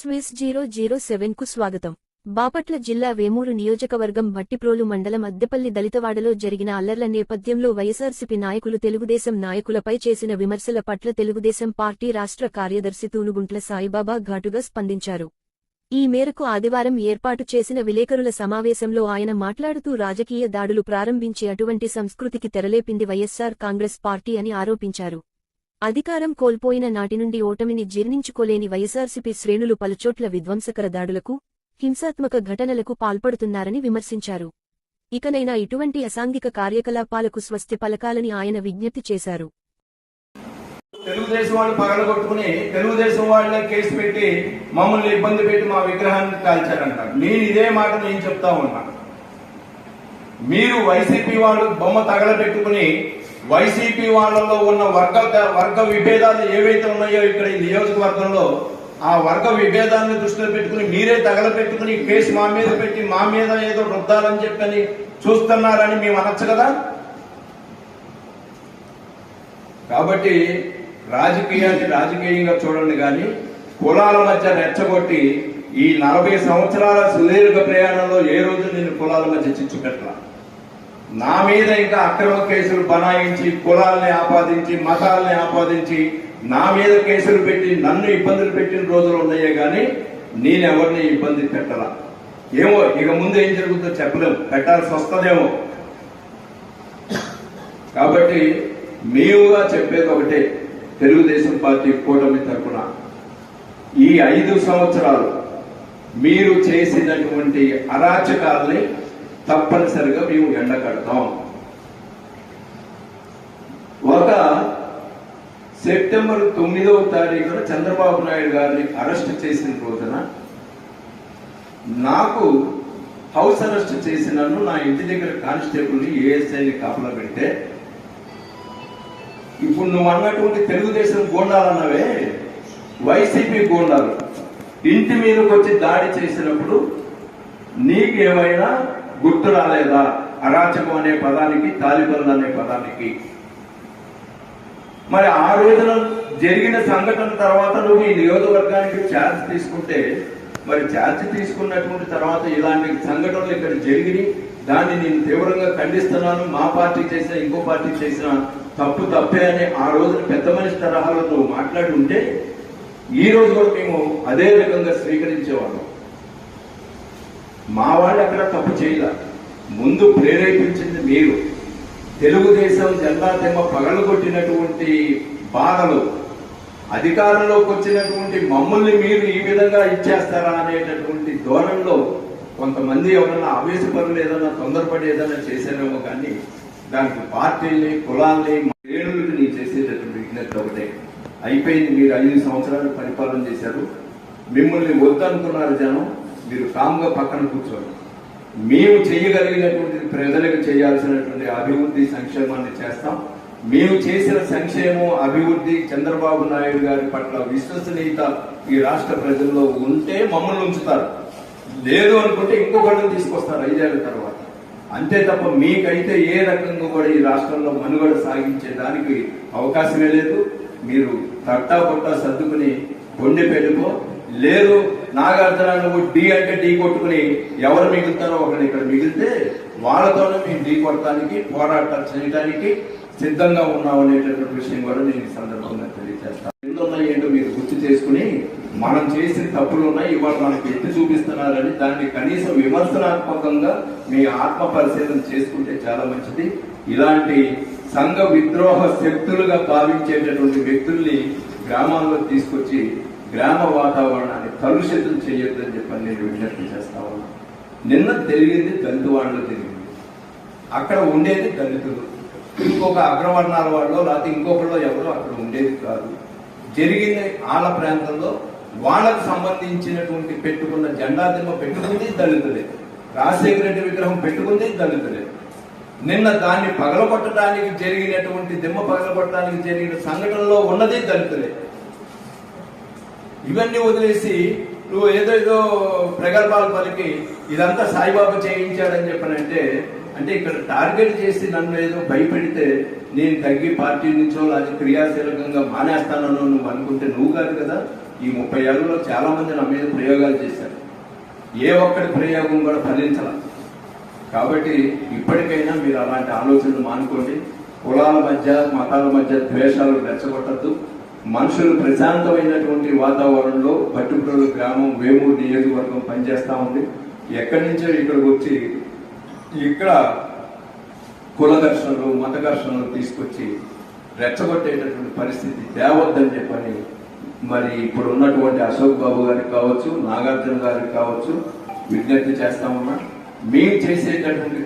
Swiss zero zero సెవెన్కు స్వాగతం. బాపట్ల జిల్లా వేమూరు నియోజకవర్గం భట్టిప్రోలు మండలం అద్దెపల్లి దళితవాడలో జరిగిన అల్లర్ల నేపథ్యంలో వైఎస్ఆర్సీపీ నాయకులు తెలుగుదేశం నాయకులపై చేసిన విమర్శల పట్ల తెలుగుదేశం పార్టీ రాష్ట్ర కార్యదర్శి తూనుగుంట్ల సాయిబాబా ఘాటుగా స్పందించారు. ఈ మేరకు ఆదివారం ఏర్పాటు చేసిన విలేకరుల సమావేశంలో ఆయన మాట్లాడుతూ రాజకీయ దాడులు ప్రారంభించి అటువంటి సంస్కృతికి తెరలేపింది వైఎస్సార్ కాంగ్రెస్ పార్టీ అని ఆరోపించారు. అధికారం కోల్పోయిన నాటి నుండి ఓటమిని జీర్ణించుకోలేని వైఎస్ఆర్సీపీ శ్రేణులు పలుచోట్ల విధ్వంసకర దాడులకు హింసాత్మక ఘటనలకు పాల్పడుతున్నారని విమర్శించారు. ఇకనైనా ఇటువంటి అసాంఘిక కార్యకలాపాలకు స్వస్తి పలకాలని ఆయన విజ్ఞప్తి చేశారు. తెలుగుదేశం వాళ్ళు పగలగొట్టుకుని తెలుగుదేశం వాళ్ళనే కేసు పెట్టి మమ్మల్ని ఇబ్బంది పెట్టి మా విగ్రహాన్ని కాల్చారంట నేను ఇదే మాట నేను చెప్తా ఉన్నా. మీరు వైసీపీ వాళ్ళు బొమ్మ తగలబెట్టుకుని వైసీపీ వాళ్ళలో ఉన్న వర్గ వర్గ విభేదాలు ఏవైతే ఉన్నాయో ఇక్కడ ఈ నియోజకవర్గంలో ఆ వర్గ విభేదాన్ని దృష్టిలో పెట్టుకుని మీరే తగలపెట్టుకుని కేసు మా మీద పెట్టి మా మీద ఏదో రుద్దాలని చెప్పని చూస్తున్నారని మేము అనొచ్చు కదా? కాబట్టి రాజకీయాన్ని రాజకీయంగా చూడండి కానీ కులాల మధ్య రెచ్చగొట్టి ఈ నలభై సంవత్సరాల సుదీర్ఘ ప్రయాణంలో ఏ రోజు నేను కులాల మధ్య చిచ్చు పెట్టాను నా మీద ఇంకా అక్రమ కేసులు బనాయించి కులాల్ని ఆపాదించి మతాల్ని ఆపాదించి నా మీద కేసులు పెట్టి నన్ను ఇబ్బందులు పెట్టిన రోజులు ఉన్నాయే కానీ నేను ఎవరిని ఇబ్బంది పెట్టలా? ఏమో ఇక ముందు ఏం జరుగుతుందో చెప్పలేము పెట్టాల్సి వస్తుందేమో. కాబట్టి మేముగా చెప్పేది ఒకటే తెలుగుదేశం పార్టీ కూటమి తరఫున ఈ ఐదు సంవత్సరాలు మీరు చేసినటువంటి అరాచకాల్ని తప్పనిసరిగా మేము ఎండకడతాం ఒక సెప్టెంబర్ తొమ్మిదవ తారీఖున చంద్రబాబు నాయుడు గారిని అరెస్ట్ చేసిన రోజున నాకు హౌస్ అరెస్ట్ చేసినను నా ఇంటి దగ్గర కానిస్టేబుల్ని ఏఎస్ఐని కాపలా పెడితే ఇప్పుడు నువ్వు అన్నటువంటి తెలుగుదేశం గోండాలన్నవే? వైసీపీ గోండాలు. ఇంటి మీదకి వచ్చి దాడి చేసినప్పుడు నీకేమైనా గుర్తు రాలేదా అరాచకం అనే పదానికి తాలిబన్లు అనే పదానికి. మరి ఆ రోజున జరిగిన సంఘటన తర్వాత నువ్వు ఈ నియోజకవర్గానికి ఛార్జ్ తీసుకుంటే మరి ఛార్జ్ తీసుకున్నటువంటి తర్వాత ఇలాంటి సంఘటనలు ఇక్కడ జరిగినాయి. దాన్ని నేను తీవ్రంగా ఖండిస్తున్నాను. మా పార్టీ చేసిన ఇంకో పార్టీ చేసిన తప్పు తప్పే అని ఆ రోజున పెద్ద మనిషి తరహాలో నువ్వు మాట్లాడి ఉంటే ఈ రోజు కూడా మేము అదే రకంగా స్వీకరించేవాళ్ళం. మా వాళ్ళు అక్కడ తప్పు చేయాల. ముందు ప్రేరేపించింది మీరు. తెలుగుదేశం జెండా తెమ్మ పగలగొట్టినటువంటి బాధలు అధికారంలోకి వచ్చినటువంటి మమ్మల్ని మీరు ఈ విధంగా ఇచ్చేస్తారా అనేటటువంటి ధోరణిలో కొంతమంది ఎవరన్నా ఆవేశపరులు ఏదన్నా తొందరపడి ఏదన్నా చేశారేమో కానీ దానికి పార్టీల్ని కులాల్ని శ్రేణులకు నేను చేసేటటువంటి విజ్ఞప్తి ఒకటే. అయిపోయింది మీరు ఐదు సంవత్సరాలు పరిపాలన చేశారు. మిమ్మల్ని వద్దనుకున్నారు జనం. మీరు కామ్గా పక్కన కూర్చోండి. మేము చేయగలిగినటువంటి ప్రజలకు చేయాల్సినటువంటి అభివృద్ధి సంక్షేమాన్ని చేస్తాం. మేము చేసిన సంక్షేమం అభివృద్ధి చంద్రబాబు నాయుడు గారి పట్ల విశ్వసనీయత ఈ రాష్ట్ర ప్రజల్లో ఉంటే మమ్మల్ని ఉంచుతారు. లేదు అనుకుంటే ఇంకొకళ్ళని తీసుకొస్తారు ఐదేళ్ళ తర్వాత. అంతే తప్ప మీకైతే ఏ రకంగా కూడా ఈ రాష్ట్రంలో మనుగడ సాగించే దానికి అవకాశమే లేదు. మీరు తట్టా పొట్టా సర్దుకుని కొండె పెళ్ళిపో లేదు నాగార్జున నువ్వు డి అంటే ఢీ కొట్టుకుని ఎవరు మిగులుతారో ఒకరిని ఇక్కడ మిగిలితే వాళ్ళతోనే మేము ఢీ కొట్టడానికి పోరాటం చేయడానికి సిద్ధంగా ఉన్నాం అనేటటువంటి విషయం కూడా నేను ఈ సందర్భంగా తెలియజేస్తాను. ఎందున్నాయి ఏంటో మీరు గుర్తు చేసుకుని మనం చేసిన తప్పులు ఉన్నాయి ఇవాళ మనకి ఎత్తి చూపిస్తున్నారని దాన్ని కనీసం విమర్శనాత్మకంగా మీ ఆత్మ పరిశీలన చేసుకుంటే చాలా మంచిది. ఇలాంటి సంఘ విద్రోహ శక్తులుగా భావించేటటువంటి వ్యక్తుల్ని గ్రామాల్లో తీసుకొచ్చి గ్రామ వాతావరణాన్ని కలుషితం చేయొద్దని చెప్పని నేను విజ్ఞప్తి చేస్తా ఉన్నా. నిన్న తెలిగింది దళిత తెలియదు అక్కడ ఉండేది దళితులు. ఇంకొక అగ్రవర్ణాల వాళ్ళు లేకపోతే ఇంకొకళ్ళు ఎవరు అక్కడ ఉండేది కాదు. జరిగింది ఆళ్ళ ప్రాంతంలో వాళ్ళకు సంబంధించినటువంటి పెట్టుకున్న జెండా దిమ్మ పెట్టుకుంది దళితులే. రాజశేఖర రెడ్డి విగ్రహం పెట్టుకుంది దళితులే. నిన్న దాన్ని పగలగొట్టడానికి జరిగినటువంటి దిమ్మ పగలగొట్టడానికి జరిగిన సంఘటనలో ఉన్నది దళితులే. ఇవన్నీ వదిలేసి నువ్వు ఏదో ఏదో ప్రగల్భాలు పలికి ఇదంతా సాయిబాబా చేయించాడని చెప్పనంటే అంటే ఇక్కడ టార్గెట్ చేసి నన్ను ఏదో భయపెడితే నేను తగ్గి పార్టీ నుంచో లేదా క్రియాశీలకంగా మానేస్తానో నువ్వు అనుకుంటే నువ్వు కాదు కదా. ఈ ముప్పై ఏళ్ళలో చాలా మంది నా మీద ప్రయోగాలు చేశారు. ఏ ఒక్కడి ప్రయోగం కూడా ఫలించాల. కాబట్టి ఇప్పటికైనా మీరు అలాంటి ఆలోచనలు మానుకోండి. కులాల మధ్య మతాల మధ్య ద్వేషాలు రెచ్చగొట్టద్దు. మనుషులు ప్రశాంతమైనటువంటి వాతావరణంలో పట్టుకుడు గ్రామం వేమూరు నియోజకవర్గం పనిచేస్తూ ఉంది. ఎక్కడి నుంచో ఇక్కడికి వచ్చి ఇక్కడ కుల ఘర్షణలు మత ఘర్షణలు తీసుకొచ్చి రెచ్చగొట్టేటటువంటి పరిస్థితి తేవద్దని చెప్పని మరి ఇప్పుడు ఉన్నటువంటి అశోక్ బాబు గారికి కావచ్చు నాగార్జున గారికి కావచ్చు విజ్ఞప్తి చేస్తా ఉన్నా. మేము చేసేటటువంటి